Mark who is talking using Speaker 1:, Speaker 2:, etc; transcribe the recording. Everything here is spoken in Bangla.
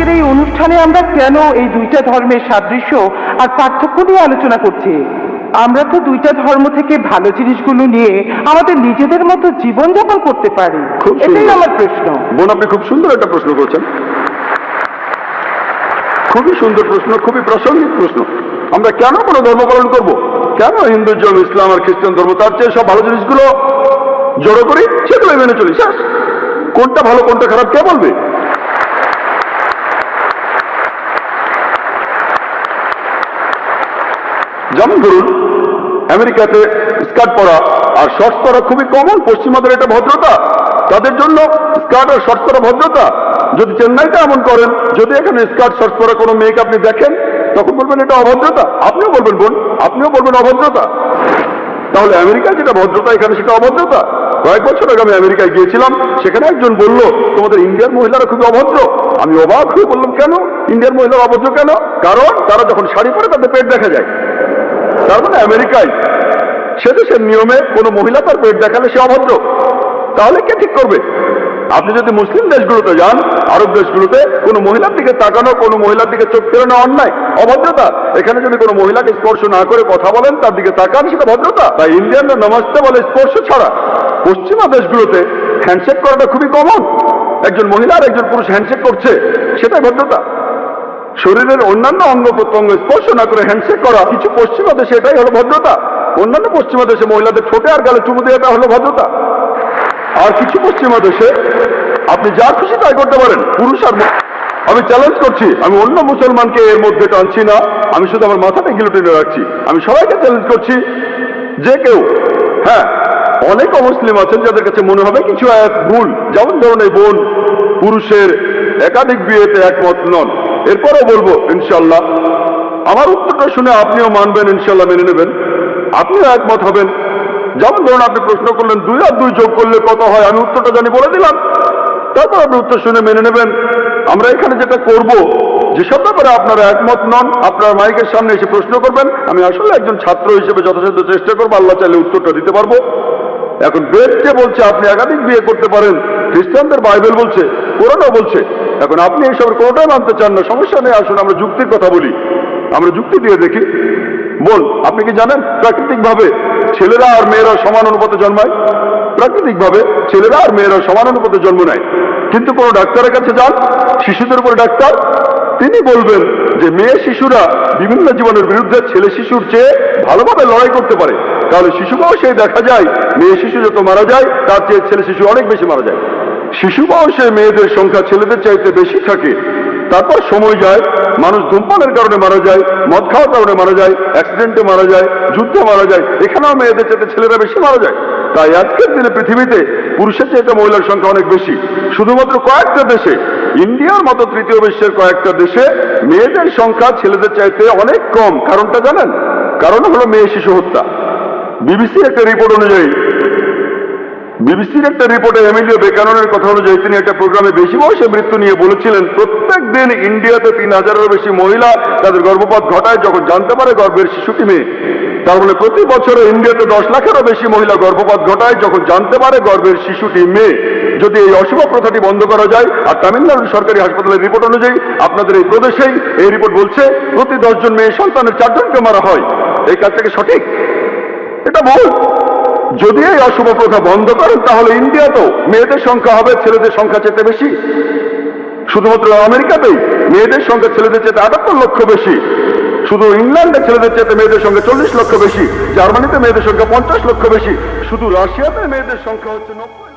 Speaker 1: আজকের এই অনুষ্ঠানে আমরা কেন এই দুইটা ধর্মের সাদৃশ্য আর পার্থক্য নিয়ে আলোচনা করছি? আমরা তো দুইটা ধর্ম থেকে ভালো জিনিসগুলো নিয়ে আমাদের নিজেদের মতো জীবনযাপন করতে পারি। এটাই আমার প্রশ্ন।
Speaker 2: বোন আপনি খুব সুন্দর একটা প্রশ্ন করছেন। খুবই সুন্দর প্রশ্ন খুবই প্রাসঙ্গিক প্রশ্ন। আমরা কেন কোনো ধর্ম পালন করব? কেন হিন্দুজম ইসলাম আর খ্রিস্টান ধর্ম তার চেয়ে সব ভালো জিনিসগুলো জড়ো করি? সেগুলো মেনে চলি শেষ। কোনটা ভালো কোনটা খারাপ কে বলবে? যেমন ধরুন আমেরিকাতে স্কার্ট পরা আর শর্টস পরা খুবই কমন পশ্চিমাদের এটা ভদ্রতা। তাদের জন্য স্কার্ট আর শর্টস পরা ভদ্রতা। যদি চেন্নাইতে এমন করেন, যদি এখানে স্কার্ট, শর্টস পরা কোনো মেয়েকে আপনি দেখেন, তখন বলবেন এটা অভদ্রতা। আপনিও বলবেন, বোন, আপনিও বলবেন অভদ্রতা। তাহলে আমেরিকায় যেটা ভদ্রতা, এখানে সেটা অভদ্রতা। কয়েক বছর আগে আমি আমেরিকায় গিয়েছিলাম, সেখানে একজন বলল, তোমাদের ইন্ডিয়ার মহিলারা খুবই অভদ্র। আমি অবাক হয়ে বললাম, কেন? ইন্ডিয়ার মহিলারা অভদ্র কেন? কারণ তারা যখন শাড়ি পরে তাদের পেট দেখা যায়। তার মানে আমেরিকায় সে দেশের নিয়মে কোনো মহিলা তার পেট দেখালে সে অভদ্র। তাহলে কে ঠিক করবে? আপনি যদি মুসলিম দেশগুলোতে যান, আরব দেশগুলোতে, কোনো মহিলার দিকে তাকানো, কোনো মহিলার দিকে চোখ ফেরানো অন্যায়, অভদ্রতা। এখানে যদি কোনো মহিলাকে স্পর্শ না করে কথা বলেন, তার দিকে তাকান, সেটা ভদ্রতা। তাই ইন্ডিয়ানরা নমস্তে বলে, স্পর্শ ছাড়া। পশ্চিমা দেশগুলোতে হ্যান্ডশেক করাটা খুবই কমন একজন মহিলা আর একজন পুরুষ হ্যান্ডশেক করছে, সেটাই ভদ্রতা। শরীরের অন্যান্য অঙ্গ প্রত্যঙ্গ স্পর্শ না করে হ্যান্ডশেক করা, কিছু পশ্চিমা দেশে এটাই হলো ভদ্রতা। অন্যান্য পশ্চিমা দেশে মহিলাদের ঠোঁটে আর গালে চুমু দেওয়াটা হলো ভদ্রতা। আর কিছু পশ্চিমা দেশে আপনি যা খুশি তাই করতে পারেন, পুরুষ আর আমি চ্যালেঞ্জ করছি, আমি অন্য মুসলমানকে এর মধ্যে টানছি না, আমি শুধু আমার মাথাটা গিলোটিনে রাখছি। আমি সবাইকে চ্যালেঞ্জ করছি, যে কেউ হ্যাঁ অনেক অমুসলিম আছেন যাদের কাছে মনে হবে কিছু এক ভুল। যেমন ধরুন এই বোন পুরুষের একাধিক বিয়েতে একমত নন। এরপরও বলব, ইনশাল্লাহ। আমার উত্তরটা শুনে আপনিও মানবেন, ইনশাল্লাহ মেনে নেবেন। আপনিও একমত হবেন। যেমন ধরুন আপনি প্রশ্ন করলেন, দুই আর দুই যোগ করলে কত হয়? আমি উত্তরটা জানি, বলে দিলাম। তারপর আপনি উত্তর শুনে মেনে নেবেন। আমরা এখানে যেটা করব, যেসব ব্যাপারে আপনারা একমত নন, আপনার মাইকের সামনে এসে প্রশ্ন করবেন। আমি আসলে একজন ছাত্র হিসেবে যথাসাধ্য চেষ্টা করব, আল্লাহ চাইলে উত্তরটা দিতে পারব। এখন বেদ যে বলছে, আপনি একাধিক বিয়ে করতে পারেন। খ্রিস্টানদের বাইবেল বলছে কোরআনও বলছে। এখন আপনি এইসবের কোনোটাই মানতে চান না। সমস্যা নেই, আসুন, আমরা যুক্তির কথা বলি। আমরা যুক্তি দিয়ে দেখি। বল, আপনি কি জানেন? প্রাকৃতিকভাবে ছেলেরা আর মেয়েরা সমান অনুপাতে জন্মায়? প্রাকৃতিকভাবে ছেলেরা আর মেয়েরা সমান অনুপাতে জন্ম নেয়। কিন্তু কোনো ডাক্তারের কাছে যান? শিশুদের উপর ডাক্তার? তিনি বলবেন যে, মেয়ে শিশুরা বিভিন্ন জীবনের বিরুদ্ধে ছেলে শিশুর চেয়ে ভালোভাবে লড়াই করতে পারে। তাহলে শিশু বয়সে দেখা যায়। মেয়ে শিশু যত মারা যায়, তার চেয়ে ছেলে শিশু অনেক বেশি মারা যায়। শিশু বয়সে মেয়েদের সংখ্যা ছেলেদের চাইতে বেশি থাকে। তারপর সময় যায়, মানুষ ধূমপানের কারণে মারা যায়, মদ খাওয়ার কারণে মারা যায় অ্যাক্সিডেন্টে মারা যায়, যুদ্ধে মারা যায়, এখানেও মেয়েদের চাইতে ছেলেরা বেশি মারা যায়। তাই আজকের দিনে পৃথিবীতে পুরুষের চাইতে মহিলার সংখ্যা অনেক বেশি। শুধুমাত্র কয়েকটা দেশে, ইন্ডিয়ার মতো তৃতীয় বিশ্বের কয়েকটা দেশে মেয়েদের সংখ্যা ছেলেদের চাইতে অনেক কম। কারণটা জানেন? কারণ হলো মেয়ে শিশু হত্যা। বিবিসির একটা রিপোর্ট অনুযায়ী বিবিসির একটা রিপোর্টে এমিলিও বেকাননের কথা অনুযায়ী তিনি একটা প্রোগ্রামে বেশি বয়সে মৃত্যু নিয়ে বলেছিলেন। প্রত্যেক দিন ইন্ডিয়াতে তিন হাজারেরও বেশি মহিলা তাদের গর্ভপাত ঘটায় যখন জানতে পারে গর্ভের শিশুটি মেয়ে। তার মানে প্রতি বছরে ইন্ডিয়াতে দশ লাখেরও বেশি মহিলা গর্ভপাত ঘটায় যখন জানতে পারে গর্ভের শিশুটি মেয়ে। যদি এই অশুভ প্রথাটি বন্ধ করা যায়, আর তামিলনাড়ু সরকারি হাসপাতালের রিপোর্ট অনুযায়ী আপনাদের এই প্রদেশেই এই রিপোর্ট বলছে, প্রতি দশজন মেয়ে সন্তানের চারজনকে মারা হয়। এই কাজটাকে সঠিক? এটা ভুল। যদি এই অশুভ প্রথা বন্ধ করেন, তাহলে ইন্ডিয়াতেও মেয়েদের সংখ্যা হবে, ছেলেদের সংখ্যা চেতে বেশি। শুধুমাত্র আমেরিকাতেই মেয়েদের সংখ্যা ছেলেদের চেতে আটাত্তর লক্ষ বেশি। শুধু ইংল্যান্ডে ছেলেদের চেতে মেয়েদের সংখ্যা চল্লিশ লক্ষ বেশি, জার্মানিতে মেয়েদের সংখ্যা পঞ্চাশ লক্ষ বেশি। শুধু রাশিয়াতে মেয়েদের সংখ্যা হচ্ছে নব্বই।